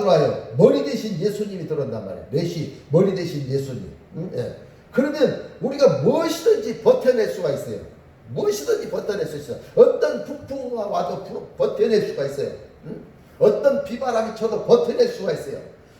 들어와요. 머리 대신 예수님이 들어온단 말이에요. 넷이 머리 대신 예수님. 응? 예. 그러면 우리가 무엇이든지 버텨낼 수가 있어요. 무엇이든지 버텨낼 수 있어요. 어떤 북풍가 와도 부- 버텨낼 수가 있어요. 응? 어떤 비바람이 쳐도 버텨낼 수가 있어요.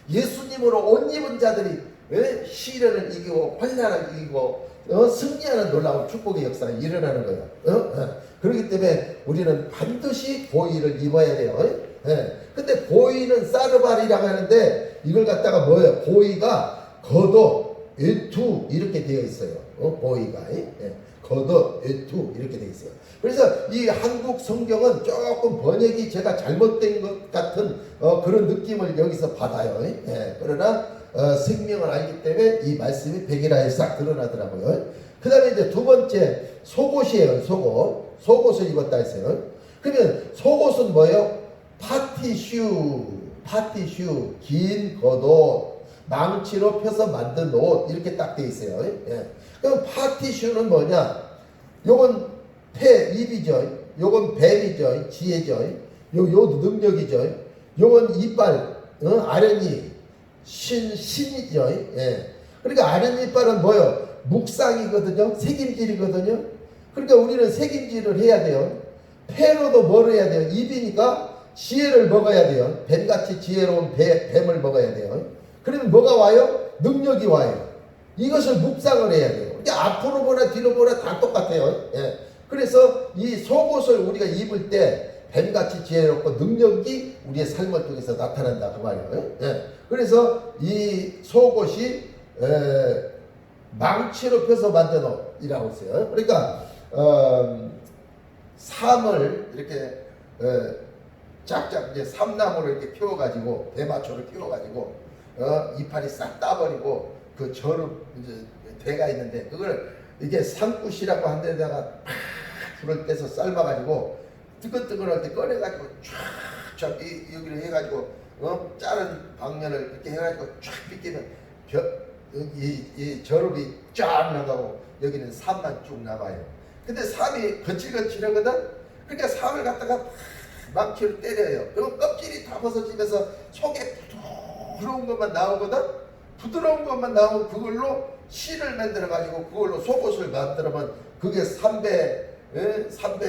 예수님으로 옷 입은 자들이 예? 시련을 이기고 환난을 이기고 어? 승리하는 놀라운 축복의 역사가 일어나는 거예요. 어? 어. 그렇기 때문에 우리는 반드시 보이를 입어야 돼요. 예. 근데 보이는 사르발이라고 하는데 이걸 갖다가 뭐예요? 보이가 겉옷, 외투 이렇게 되어 있어요. 어? 보이가 예. 겉옷, 외투 이렇게 되어 있어요. 그래서 이 한국 성경은 조금 번역이 제가 잘못된 것 같은 어, 그런 느낌을 여기서 받아요. 예. 그러나 어, 생명을 알기 때문에 이 말씀이 백일하에 싹 드러나더라고요. 그 다음에 이제 두 번째 속옷이에요. 속옷. 속옷을 입었다 했어요. 그러면 속옷은 뭐예요? 파티슈, 파티슈, 긴 겉옷, 망치로 펴서 만든 옷 이렇게 딱 돼 있어요. 예. 그럼 파티슈는 뭐냐? 요건 폐, 입이죠. 요건 뱀이죠. 지혜죠. 요, 요 능력이죠. 요건 이빨, 어? 아련이, 신, 신이죠. 예. 그러니까 아련이빨은 뭐요? 묵상이거든요. 색임질이거든요. 그러니까 우리는 색임질을 해야 돼요. 폐로도 뭘 해야 돼요? 입이니까 지혜를 먹어야 돼요. 뱀같이 지혜로운 배, 뱀을 먹어야 돼요. 그러면 뭐가 와요? 능력이 와요. 이것을 묵상을 해야 돼요. 그러니까 앞으로 보나 뒤로 보나 다 똑같아요. 예. 그래서 이 속옷을 우리가 입을 때 뱀같이 지혜롭고 능력이 우리의 삶을 통해서 나타난다 그 말이에요. 예. 그래서 이 속옷이 에, 망치로 펴서 만든 옷이라고 했어요. 그러니까 어, 삼을 이렇게 에, 짝짝 이제 삼나무를 이렇게 피워가지고 대마초를 피워가지고 어, 이파리 싹 따버리고 그 저름 이제 대가 있는데 그걸 이게 산굿이라고 한 데다가 팍 불을 떼서 삶아가지고 뜨끈뜨끈할 때 꺼내가지고 쫙쫙 여기를 해가지고 어 자른 방면을 이렇게 해가지고 쫙 비끼면 벼, 이, 이 저름이 쫙 나가고 여기는 삼만 쭉 나가요. 근데 삼이 거칠거칠하거든. 그러니까 삼을 갖다가 팍 망치로 때려요. 그럼 껍질이 다 벗어지면서 속에 부드러운 것만 나오거든. 부드러운 것만 나오면 그걸로 실을 만들어 가지고 그걸로 속옷을 만들어면 그게 삼배 예? 삼배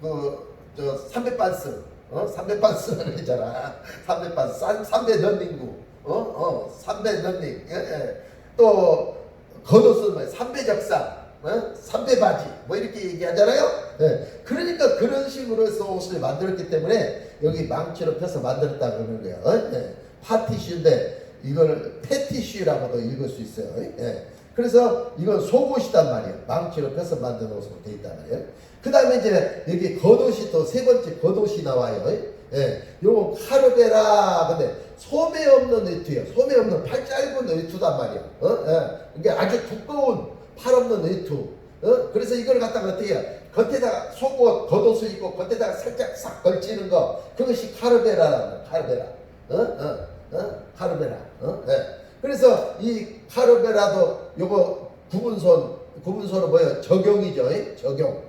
그 저 삼배 반스 어 삼배 반스를 했잖아 삼배 반스 삼- 삼배 런닝구 어 어 삼배 런닝 예, 예. 또 겉옷은 뭐 삼배 적상 어? 삼배 바지 뭐 이렇게 얘기하잖아요 예. 그러니까 그런 식으로 해서 옷을 만들었기 때문에 여기 망치로 펴서 만들었다 그러는 거예요 어? 예. 파티슈인데 이걸 패티슈라고도 읽을 수 있어요. 예. 그래서 이건 속옷이단 말이에요. 망치로 펴서 만든 옷으로 되어 있단 말이에요. 그 다음에 이제 여기 겉옷이 또 세 번째 겉옷이 나와요. 예. 요건 카르베라. 근데 소매 없는 외투예요. 소매 없는 팔 짧은 외투단 말이에요. 어? 예. 이게 아주 두꺼운 팔 없는 외투. 어? 그래서 이걸 갖다가 어떻게 해요? 겉에다가 속옷, 겉옷을 입고 겉에다가 살짝 싹 걸치는 거. 그것이 카르베라라는 카르베라. 어? 어? 어? 카르베라. 어? 네. 그래서 이 카르베라도 요거 구분선, 구분선은 뭐예요? 적용이죠. 예? 적용.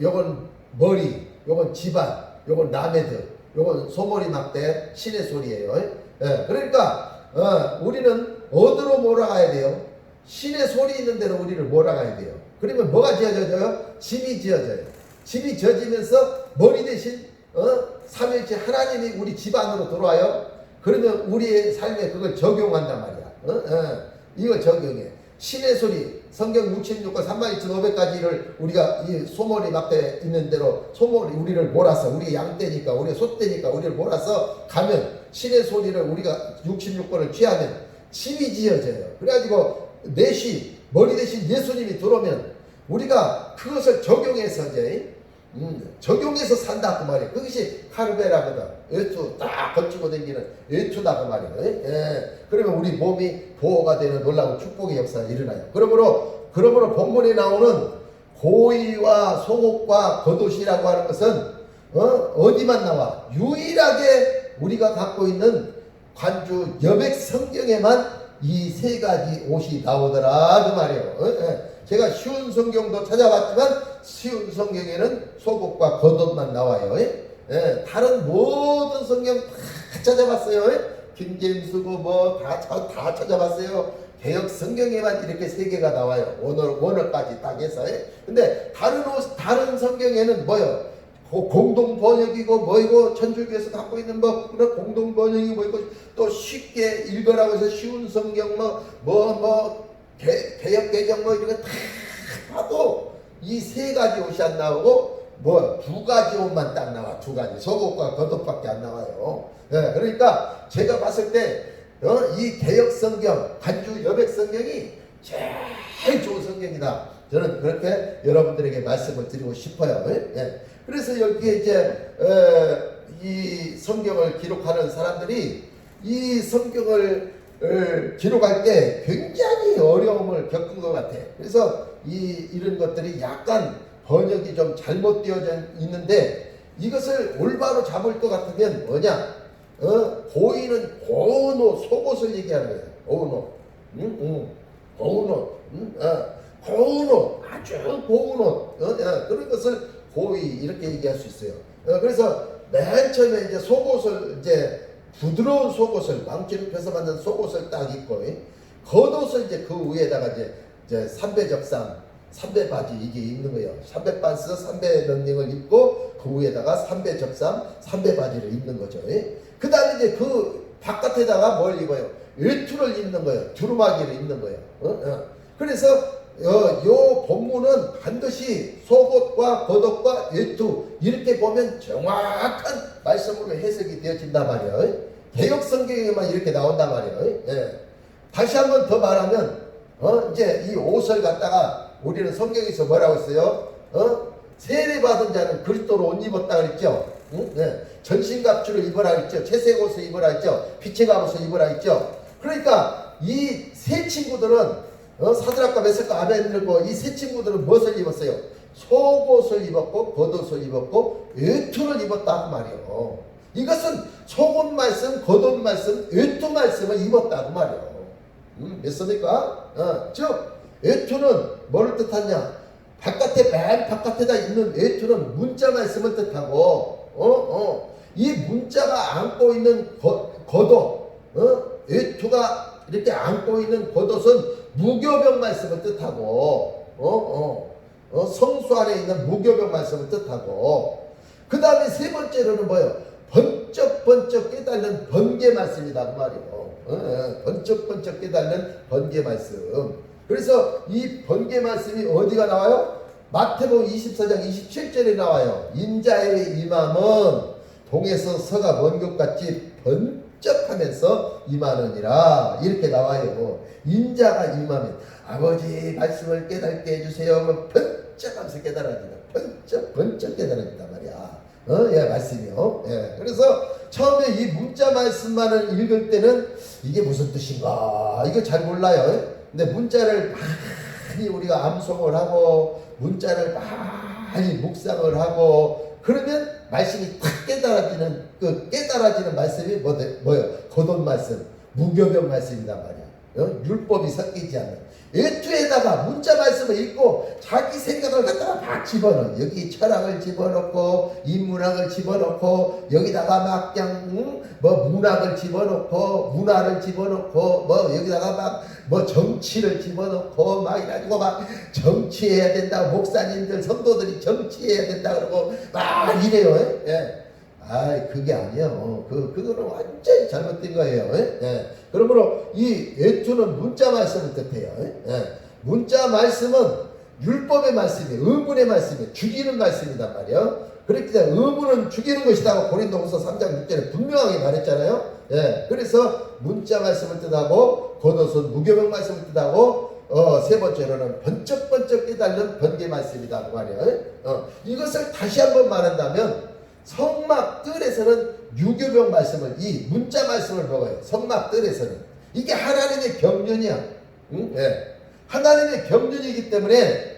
요건 머리, 요건 집안, 요건 라메드, 요건 소머리 막대, 신의 소리예요. 예. 그러니까 어, 우리는 어디로 몰아가야 돼요? 신의 소리 있는 대로 우리를 몰아가야 돼요. 그러면 뭐가 지어져요? 짐이 지어져요. 짐이 지어지면서 머리 대신 어? 삼일째 하나님이 우리 집 안으로 들어와요. 그러면 우리의 삶에 그걸 적용한단 말이야. 어? 어. 이거 적용해. 신의 소리, 성경 66권 32,500가지를 우리가 이 소머리 막대 있는 대로 소머리 우리를 몰아서 우리 양떼니까 우리 소떼니까 우리를 몰아서 가면 신의 소리를 우리가 66권을 취하면 집이 지어져요. 그래가지고 넷이 머리 대신 예수님이 들어오면 우리가 그것을 적용해서 이제 음, 적용해서 산다 그 말이에요. 그것이 카르베라거든. 외투 딱 걸치고 다니는 외투다 그 말이에요. 예. 그러면 우리 몸이 보호가 되는 놀라운 축복의 역사가 일어나요. 그러므로 그러므로 본문에 나오는 고의와 속옷과 겉옷이라고 하는 것은 어? 어디만 나와? 유일하게 우리가 갖고 있는 관주 여백 성경에만 이 세 가지 옷이 나오더라 그 말이에요. 어? 예. 제가 쉬운 성경도 찾아봤지만 쉬운 성경에는 속옷과 겉옷만 나와요. 예? 예, 다른 모든 성경 다 찾아봤어요. 예? 킹제임스고 뭐다 다 찾아봤어요. 개혁 성경에만 이렇게 세 개가 나와요. 원어 원어까지 딱 해서. 예? 근데 다른 호- 다른 성경에는 뭐요? 고- 공동 번역이고 뭐이고 천주교에서 갖고 있는 뭐 그런 공동 번역이 뭐이고 또 쉽게 읽으라고 해서 쉬운 성경 뭐 뭐뭐 개혁 개정 뭐 이런 거다 봐도 이세 가지 옷이 안 나오고 뭐 두 가지 옷만 딱 나와 두 가지 속옷과 겉옷밖에 안 나와요. 예, 그러니까 제가 봤을 때 어, 이 개혁 성경 간주 여백 성경이 제일 좋은 성경이다. 저는 그렇게 여러분들에게 말씀을 드리고 싶어요. 예. 그래서 여기에 이제 어, 이 성경을 기록하는 사람들이 이 성경을 을 기록할 때 굉장히 어려움을 겪은 것 같아. 그래서 이 이런 것들이 약간 번역이 좀 잘못되어져 있는데 이것을 올바로 잡을 것 같으면 뭐냐? 어, 고인은 고운 옷, 속옷을 얘기하는 거예요. 고운 옷. 응? 응. 고운 옷. 응? 어, 고운 옷. 아주 고운 옷. 어, 어, 그런 것을 고의 이렇게 얘기할 수 있어요. 어, 그래서 맨 처음에 이제 속옷을 이제 부드러운 속옷을 망치를 서 만든 속옷을 딱 입고 예? 겉옷을 이제 그 위에다가 이제 이제 삼배 적상 삼배 바지 이게 입는 거예요. 삼배 반스, 삼배 런닝을 입고 그 위에다가 삼배 적상, 삼배 바지를 입는 거죠. 그 다음에 이제 그 바깥에다가 뭘 입어요? 외투를 입는 거예요. 두루마기를 입는 거예요. 어? 어. 그래서 어, 요 본문은 반드시 속옷과 겉옷과 외투 이렇게 보면 정확한 말씀으로 해석이 되어진단 말이에요. 개혁 성경에만 이렇게 나온단 말이에요. 예. 다시 한 번 더 말하면 어, 이제 이 옷을 갖다가 우리는 성경에서 뭐라고 했어요? 어? 세례 받은 자는 그리스도로 옷 입었다 그랬죠. 응? 예. 전신갑주를 입어라 했죠. 채색 옷을 입어라 했죠. 빛의 갑옷을 입어라 했죠. 그러니까 이 세 친구들은 어, 사드락과 메섹과 아벤들고 이 세 친구들은 무엇을 입었어요? 속옷을 입었고 겉옷을 입었고 외투를 입었다 그 말이에요. 이것은 속옷 말씀, 겉옷 말씀, 외투 말씀을 입었다 그 말이에요. 음, 됐습니까? 어, 즉 외투는 뭐를 뜻하냐? 바깥에 맨 바깥에다 있는 외투는 문자 말씀을 뜻하고 어, 어, 이 문자가 안고 있는 겉, 겉옷, 어, 외투가 이렇게 안고 있는 겉옷은 무교병 말씀을 뜻하고 어, 어, 어, 성수 안에 있는 무교병 말씀을 뜻하고 그 다음에 세 번째로는 뭐예요? 번쩍번쩍 깨달는 번개 말씀이다 그 말이에요. 어, 어, 번쩍번쩍 깨달는 번개 말씀. 그래서 이 번개 말씀이 어디가 나와요? 마태복음 24장 27절에 나와요. 인자의 임함은 동에서 서가 먼 것 같이 번 쩍 하면서 임하느니라 이렇게 나와요. 인자가 임하면 아버지 말씀을 깨닫게 해주세요. 하면 번쩍 하면서 깨달아진다. 번쩍 번쩍 깨달아진단 말이야. 어, 예, 말씀이요. 예. 그래서 처음에 이 문자 말씀만을 읽을 때는 이게 무슨 뜻인가? 이거 잘 몰라요. 근데 문자를 많이 우리가 암송을 하고 문자를 많이 묵상을 하고 그러면 말씀이 탁 깨달아지는 그 깨달아지는 말씀이 뭐, 뭐요? 겉옷 말씀, 무교병 말씀이란 말이야. 어? 율법이 섞이지 않는 외투에다가 문자 말씀을 읽고 자기 생각을 갖다가 막 집어넣어 여기 철학을 집어넣고 인문학을 집어넣고 여기다가 막 그냥 응? 뭐 문학을 집어넣고 문화를 집어넣고 뭐 여기다가 막 뭐 정치를 집어넣고 막 이래가지고 막 정치해야 된다 목사님들 성도들이 정치해야 된다 그러고 막 이래요 예. 아, 그게 아니에요. 그 그거는 완전히 잘못된 거예요. 예? 예. 그러므로 이 외투는 문자 말씀을 뜻해요. 예. 문자 말씀은 율법의 말씀이에요. 의문의 말씀이에요. 죽이는 말씀이단 말이에요. 그렇기 때문에 의문은 죽이는 것이다고 고린도후서 3장 6절에 분명하게 말했잖아요. 예. 그래서 문자 말씀을 뜻하고 겉옷은 무교병 말씀을 뜻하고 어, 세 번째로는 번쩍번쩍 깨달는 번개 말씀이다 그 말이에요. 어, 이것을 다시 한번 말한다면 성막 뜰에서는 유교병 말씀을 이 문자 말씀을 먹어요. 성막 뜰에서는 이게 하나님의 경륜이야. 응? 예. 하나님의 경륜이기 때문에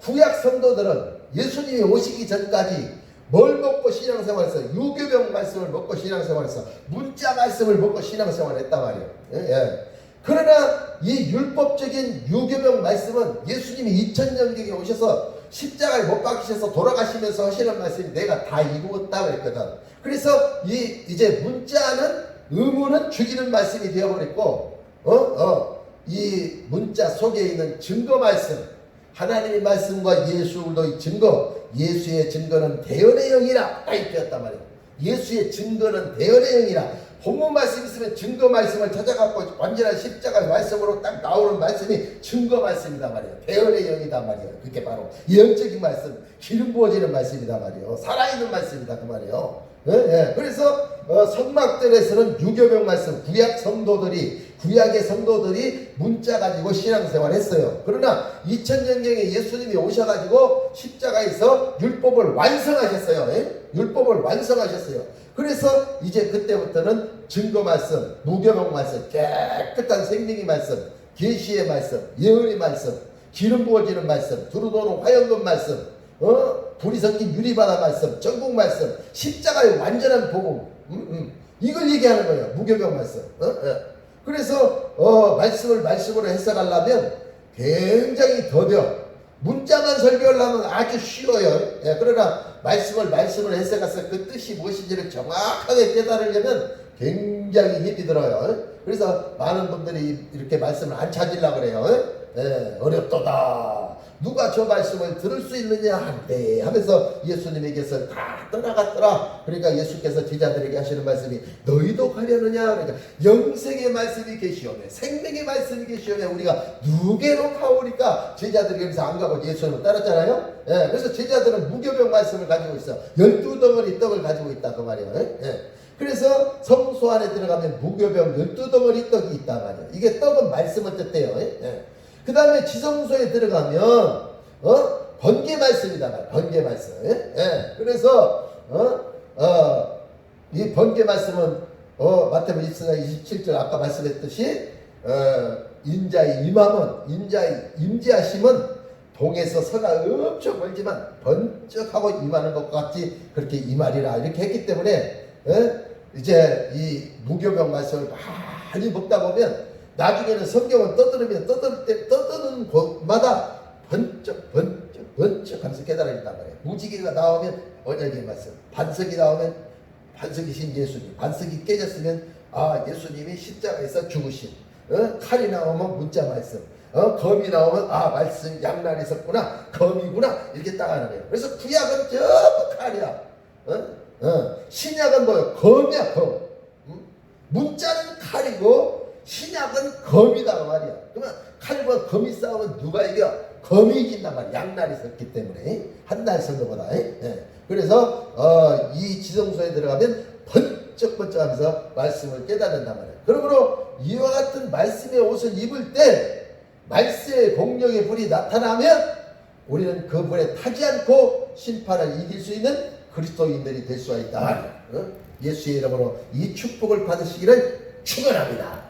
구약 성도들은 예수님이 오시기 전까지 뭘 먹고 신앙생활했어? 유교병 말씀을 먹고 신앙생활했어. 문자 말씀을 먹고 신앙생활했단 말이에요. 예, 예. 그러나 이 율법적인 유교병 말씀은 예수님이 2000년 전에 오셔서 십자가에 못 박히셔서 돌아가시면서 하시는 말씀이 내가 다 이루었다 그랬거든. 그래서 이 이제 문자는 의무는 죽이는 말씀이 되어버렸고 어? 어, 이 문자 속에 있는 증거 말씀 하나님의 말씀과 예수의 증거 예수의 증거는 대언의 영이라 딱 되었단 말이에요 예수의 증거는 대언의 영이라 본문 말씀 있으면 증거 말씀을 찾아갖고 완전한 십자가의 말씀으로 딱 나오는 말씀이 증거 말씀이다 말이에요. 대언의 영이다 말이에요. 그게 바로 영적인 말씀, 기름 부어지는 말씀이다 말이에요. 살아있는 말씀이다 그 말이에요. 예, 예. 그래서 어, 성막들에서는 유교병 말씀, 구약 성도들이 구약의 성도들이 문자 가지고 신앙생활 했어요. 그러나 2000년경에 예수님이 오셔가지고 십자가에서 율법을 완성하셨어요. 예? 율법을 완성하셨어요. 그래서 이제 그때부터는 증거 말씀, 무교명 말씀, 깨끗한 생명의 말씀, 계시의 말씀, 예언의 말씀, 기름 부어지는 말씀, 두루도는 화영금 말씀, 어? 불이 섞인 유리바다 말씀, 전국 말씀, 십자가의 완전한 복음, 음, 음. 이걸 얘기하는 거예요. 무교명 말씀. 어? 예. 그래서 어, 말씀을 말씀으로 해석하려면 굉장히 더뎌. 문자만 설교하려면 아주 쉬워요. 예, 그러나 말씀을 말씀을 해석해서 그 뜻이 무엇인지를 정확하게 깨달으려면 굉장히 힘이 들어요. 그래서 많은 분들이 이렇게 말씀을 안 찾으려고 그래요. 예, 어렵도다. 누가 저 말씀을 들을 수 있느냐 한데 하면서 예수님에게서 다 떠나갔더라. 그러니까 예수께서 제자들에게 하시는 말씀이 너희도 가려느냐. 그러니까 영생의 말씀이 계시오매 생명의 말씀이 계시오매 우리가 누게로 가오니까 제자들이 그래서 안 가고 예수님을 따랐잖아요. 예, 그래서 제자들은 무교병 말씀을 가지고 있어. 열두 덩어리 떡을 가지고 있다 그 말이에요. 예. 그래서 성소 안에 들어가면 무교병 열두 덩어리 떡이 있단 말이에요. 이게 떡은 말씀을 뜻해요. 예. 그 다음에 지성소에 들어가면 어 번개 말씀이다 말 번개 말씀. 예? 예. 그래서 어어이 번개 말씀은 어 마태복음 24장 27절 아까 말씀했듯이 어 인자의 임함은 인자의 임재하심은 동에서 서가 엄청 멀지만 번쩍하고 임하는 것 같이 그렇게 임하리라 이렇게 했기 때문에 예? 이제 이 무교병 말씀을 많이 먹다 보면 나중에는 성경을 떠들으면 떠들 때 떠드는 곳마다 번쩍 번쩍 번쩍 하면서 깨달아진단 말이에요. 무지개가 나오면 언약의 말씀, 반석이 나오면 반석이신 예수님, 반석이 깨졌으면 아 예수님이 십자가에서 죽으신, 어? 칼이 나오면 문자 말씀, 어? 검이 나오면 아 말씀 양날이 섰구나, 검이구나 이렇게 딱 하는 거예요. 그래서 구약은 전부 칼이야. 어? 어. 신약은 뭐예요? 검이야 검. 음? 문자는 칼이고 신약은 검이다 그 말이야. 그러면 칼과 검이 싸우면 누가 이겨? 검이 이긴단 말이야. 양날이 섰기 때문에 한날 선 것보다. 예. 그래서 어, 이 지성소에 들어가면 번쩍번쩍하면서 말씀을 깨닫는단 말이야. 그러므로 이와 같은 말씀의 옷을 입을 때 말씀의 공력의 불이 나타나면 우리는 그 불에 타지 않고 심판을 이길 수 있는 그리스도인들이 될 수가 있다. 어? 예수의 이름으로 이 축복을 받으시기를 축원합니다.